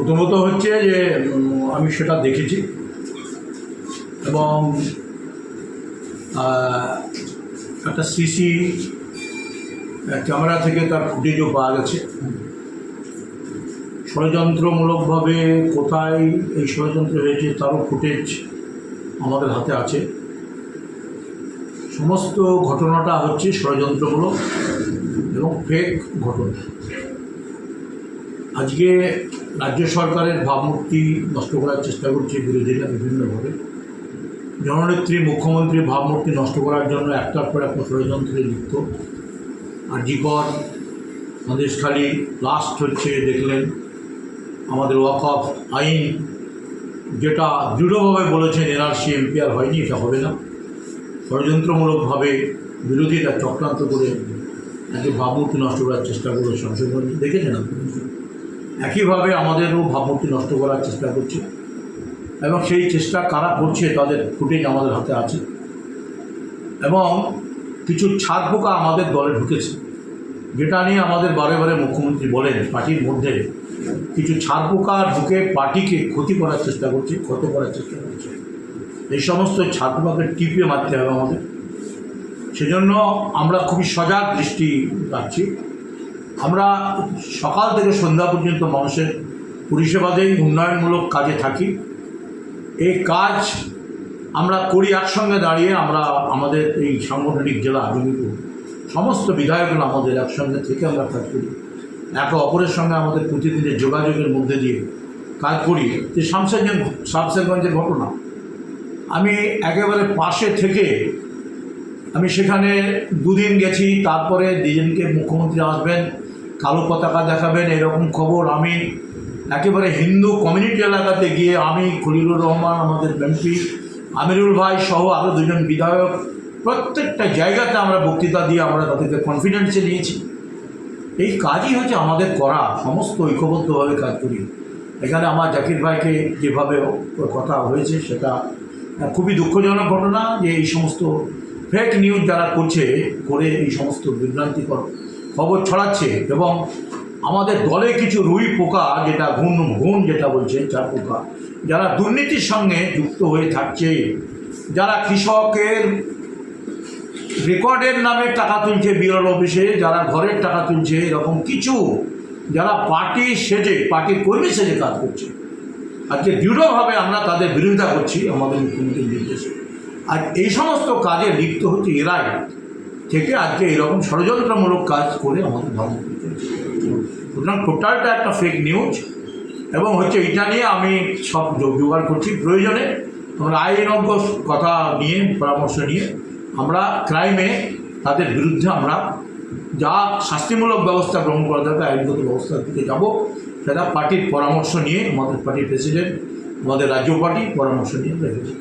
প্রথমত হচ্ছে যে আমি সেটা দেখেছি। এবং একটা সিসি, ক্যামেরা থেকে তার ফুটেজও পাওয়া গেছে। ষড়যন্ত্রমূলকভাবে কোথায় এই ষড়যন্ত্র হয়েছে তারও ফুটেজ আমাদের হাতে আছে। সমস্ত ঘটনাটা হচ্ছে ষড়যন্ত্রমূলক এবং ফেক ঘটনা। আজকে রাজ্য সরকারের ভাবমূর্তি নষ্ট করার চেষ্টা করছে বিরোধীরা বিভিন্নভাবে। জননেত্রী, মুখ্যমন্ত্রী ভাবমূর্তি নষ্ট করার জন্য একটার পর একটা ষড়যন্ত্রে লিপ্ত। আর জীবন সন্দেশখালী লাস্ট হচ্ছে, দেখলেন আমাদের ওয়াক অফ আইন, যেটা দৃঢ়ভাবে বলেছেন এনআরসি এমপিআর হয়নি, এটা হবে না। ষড়যন্ত্রমূলকভাবে বিরোধীরা চক্রান্ত করে আজকে ভাবমূর্তি নষ্ট করার চেষ্টা করল সংশোধন দেখেছেন আপনি? একইভাবে আমাদেরও ভাবমূর্তি নষ্ট করার চেষ্টা করছে। এবং সেই চেষ্টা কারা করছে তাদের ফুটেজ আমাদের হাতে আছে। এবং কিছু ছাদ পোকা আমাদের দলে ঢুকেছে। যেটা নিয়ে আমাদের বারে বারে মুখ্যমন্ত্রী বলেন, পার্টির মধ্যে কিছু ছাড় পোকা ঢুকে পার্টিকে ক্ষতি করার চেষ্টা করছে, ক্ষত করার চেষ্টা করছে। এই সমস্ত ছাড় পোকাকে টিপে মারতে হবে আমাদের। সেজন্য আমরা খুবই সজাগ দৃষ্টি রাখছি। আমরা সকাল থেকে সন্ধ্যা পর্যন্ত মানুষের পরিষেবাতেই উন্নয়নমূলক কাজে থাকি। এই কাজ আমরা করি একসঙ্গে দাঁড়িয়ে, আমরা আমাদের এই সাংগঠনিক জেলা আজমিপুর সমস্ত বিধায়কগুলো আমাদের একসঙ্গে থেকে আমরা কাজ করি। একে অপরের সঙ্গে আমাদের প্রতিদিনের যোগাযোগের মধ্যে দিয়ে কাজ করি। যে শামসারগঞ্জ, শামসারগঞ্জের ঘটনা। আমি একেবারে পাশে থেকে আমি সেখানে দুদিন গেছি, তারপরে দুদিনকে মুখ্যমন্ত্রী আসবেন। কালো পতাকা দেখাবেন, এরকম খবর আমি একেবারে হিন্দু কমিউনিটি এলাকাতে গিয়ে আমি খলিলুর রহমান, আমাদের এমপি আমিরুল ভাই সহ আরও দুজন বিধায়ক, প্রত্যেকটা জায়গাতে আমরা বক্তৃতা দিয়ে আমরা তাদেরকে কনফিডেন্সে নিয়েছি। এই কাজই হচ্ছে আমাদের করা, সমস্ত ঐক্যবদ্ধভাবে কাজ করি। এখানে আমার জাকির ভাইকে যেভাবে কথা হয়েছে সেটা খুবই দুঃখজনক ঘটনা যে এই সমস্ত ফেক নিউজ যারা করছে, করে এই সমস্ত বিভ্রান্তিকর খবর ছড়াচ্ছে এবং আমাদের দলে কিছু রুই পোকা, যেটা ঘুণ ঘুণ যেটা বলছে, চার পোকা, যারা দুর্নীতির সঙ্গে যুক্ত হয়ে থাকছে, যারা কৃষকের রেকর্ডের নামে টাকা তুলছে বিরল অফিসে, যারা ঘরের টাকা তুলছে, এরকম কিছু, যারা পার্টি সেজে, পার্টির কর্মী সেজে কাজ করছে। আজকে দৃঢ়ভাবে আমরা তাদের বিরোধিতা করছি আমাদের মুখ্যমন্ত্রীর নির্দেশে। আর এই সমস্ত কাজে লিপ্ত হচ্ছে এরাই। থেকে আজকে এরকম ষড়যন্ত্রমূলক কাজ করে আমাদের ধর্ম সুতরাং টোটালটা একটা ফেক নিউজ এবং হচ্ছে এটা নিয়ে আমি সব জোগাড় করছি প্রয়োজনে। আমরা আইনজ্ঞ কথা নিয়ে, পরামর্শ নিয়ে আমরা ক্রাইমে তাদের বিরুদ্ধে আমরা যা শাস্তিমূলক ব্যবস্থা গ্রহণ করা দরকার, আইনগত ব্যবস্থার দিকে যাব, সেটা পার্টির পরামর্শ নিয়ে, আমাদের পার্টির প্রেসিডেন্ট আমাদের রাজ্য পার্টি পরামর্শ নিয়ে রেখেছি